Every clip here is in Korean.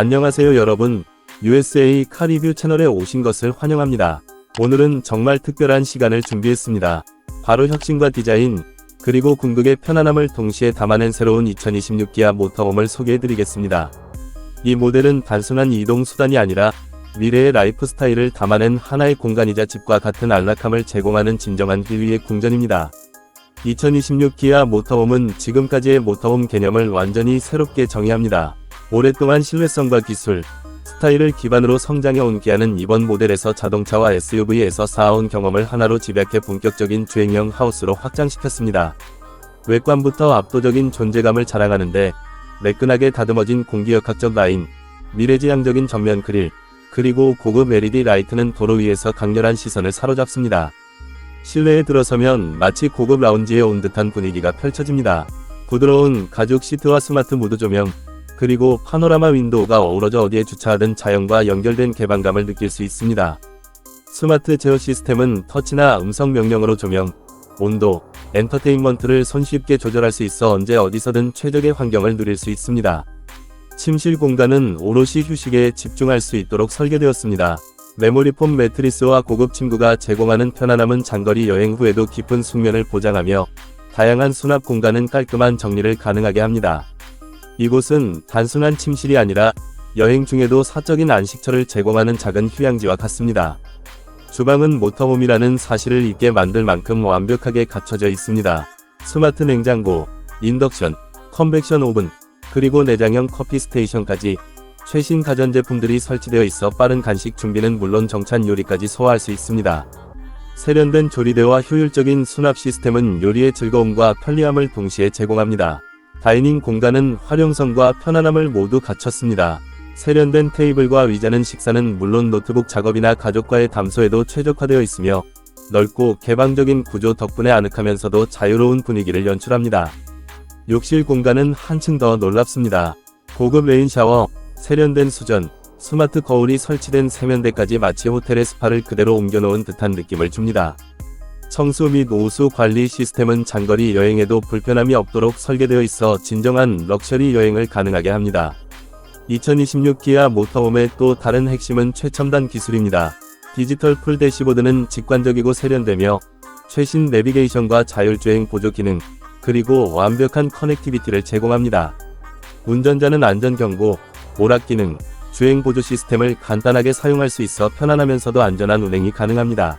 안녕하세요 여러분. USA 카리뷰 채널에 오신 것을 환영합니다. 오늘은 정말 특별한 시간을 준비했습니다. 바로 혁신과 디자인, 그리고 궁극의 편안함을 동시에 담아낸 새로운 2026 기아 모터홈을 소개해드리겠습니다. 이 모델은 단순한 이동 수단이 아니라 미래의 라이프 스타일을 담아낸 하나의 공간이자 집과 같은 안락함을 제공하는 진정한 힐위의 궁전입니다. 2026 기아 모터홈은 지금까지의 모터홈 개념을 완전히 새롭게 정의합니다. 오랫동안 신뢰성과 기술, 스타일을 기반으로 성장해온 기아는 이번 모델에서 자동차와 SUV에서 쌓아온 경험을 하나로 집약해 본격적인 주행형 하우스로 확장시켰습니다. 외관부터 압도적인 존재감을 자랑하는데 매끈하게 다듬어진 공기역학적 라인, 미래지향적인 전면 그릴, 그리고 고급 LED 라이트는 도로 위에서 강렬한 시선을 사로잡습니다. 실내에 들어서면 마치 고급 라운지에 온 듯한 분위기가 펼쳐집니다. 부드러운 가죽 시트와 스마트 무드 조명, 그리고 파노라마 윈도우가 어우러져 어디에 주차하든 자연과 연결된 개방감을 느낄 수 있습니다. 스마트 제어 시스템은 터치나 음성 명령으로 조명, 온도, 엔터테인먼트를 손쉽게 조절할 수 있어 언제 어디서든 최적의 환경을 누릴 수 있습니다. 침실 공간은 오롯이 휴식에 집중할 수 있도록 설계되었습니다. 메모리폼 매트리스와 고급 침구가 제공하는 편안함은 장거리 여행 후에도 깊은 숙면을 보장하며 다양한 수납 공간은 깔끔한 정리를 가능하게 합니다. 이곳은 단순한 침실이 아니라 여행 중에도 사적인 안식처를 제공하는 작은 휴양지와 같습니다. 주방은 모터홈이라는 사실을 잊게 만들 만큼 완벽하게 갖춰져 있습니다. 스마트 냉장고, 인덕션, 컨벡션 오븐, 그리고 내장형 커피 스테이션까지 최신 가전제품들이 설치되어 있어 빠른 간식 준비는 물론 정찬 요리까지 소화할 수 있습니다. 세련된 조리대와 효율적인 수납 시스템은 요리의 즐거움과 편리함을 동시에 제공합니다. 다이닝 공간은 활용성과 편안함을 모두 갖췄습니다. 세련된 테이블과 의자는 식사는 물론 노트북 작업이나 가족과의 담소에도 최적화되어 있으며 넓고 개방적인 구조 덕분에 아늑하면서도 자유로운 분위기를 연출합니다. 욕실 공간은 한층 더 놀랍습니다. 고급 레인 샤워, 세련된 수전, 스마트 거울이 설치된 세면대까지 마치 호텔의 스파를 그대로 옮겨놓은 듯한 느낌을 줍니다. 청소 및 오수 관리 시스템은 장거리 여행에도 불편함이 없도록 설계되어 있어 진정한 럭셔리 여행을 가능하게 합니다. 2026 기아 모터홈의 또 다른 핵심은 최첨단 기술입니다. 디지털 풀 대시보드는 직관적이고 세련되며 최신 내비게이션과 자율주행 보조 기능, 그리고 완벽한 커넥티비티를 제공합니다. 운전자는 안전 경고, 오락 기능, 주행 보조 시스템을 간단하게 사용할 수 있어 편안하면서도 안전한 운행이 가능합니다.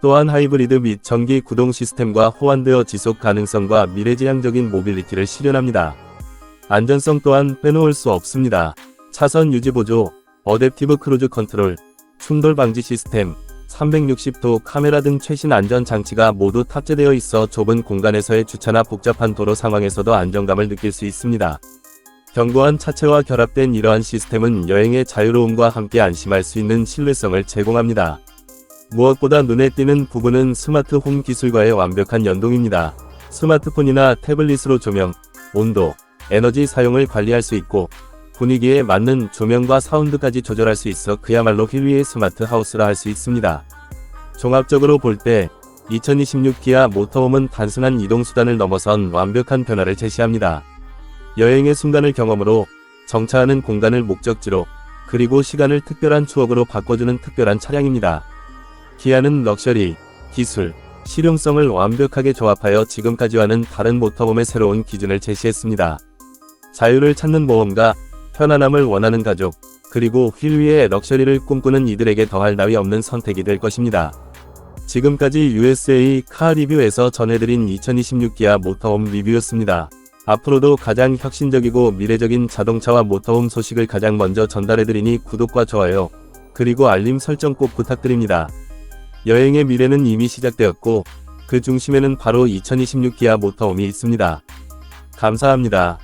또한 하이브리드 및 전기 구동 시스템과 호환되어 지속 가능성과 미래지향적인 모빌리티를 실현합니다. 안전성 또한 빼놓을 수 없습니다. 차선 유지 보조, 어댑티브 크루즈 컨트롤, 충돌 방지 시스템, 360도 카메라 등 최신 안전 장치가 모두 탑재되어 있어 좁은 공간에서의 주차나 복잡한 도로 상황에서도 안정감을 느낄 수 있습니다. 견고한 차체와 결합된 이러한 시스템은 여행의 자유로움과 함께 안심할 수 있는 신뢰성을 제공합니다. 무엇보다 눈에 띄는 부분은 스마트 홈 기술과의 완벽한 연동입니다. 스마트폰이나 태블릿으로 조명, 온도, 에너지 사용을 관리할 수 있고 분위기에 맞는 조명과 사운드까지 조절할 수 있어 그야말로 힐위의 스마트 하우스라 할 수 있습니다. 종합적으로 볼 때 2026 기아 모터홈은 단순한 이동수단을 넘어선 완벽한 변화를 제시합니다. 여행의 순간을 경험으로 정차하는 공간을 목적지로 그리고 시간을 특별한 추억으로 바꿔주는 특별한 차량입니다. 기아는 럭셔리, 기술, 실용성을 완벽하게 조합하여 지금까지와는 다른 모터홈의 새로운 기준을 제시했습니다. 자유를 찾는 모험가, 편안함을 원하는 가족, 그리고 휠 위의 럭셔리를 꿈꾸는 이들에게 더할 나위 없는 선택이 될 것입니다. 지금까지 USA 카 리뷰에서 전해드린 2026 기아 모터홈 리뷰였습니다. 앞으로도 가장 혁신적이고 미래적인 자동차와 모터홈 소식을 가장 먼저 전달해드리니 구독과 좋아요, 그리고 알림 설정 꼭 부탁드립니다. 여행의 미래는 이미 시작되었고, 그 중심에는 바로 2026 기아 모터홈이 있습니다. 감사합니다.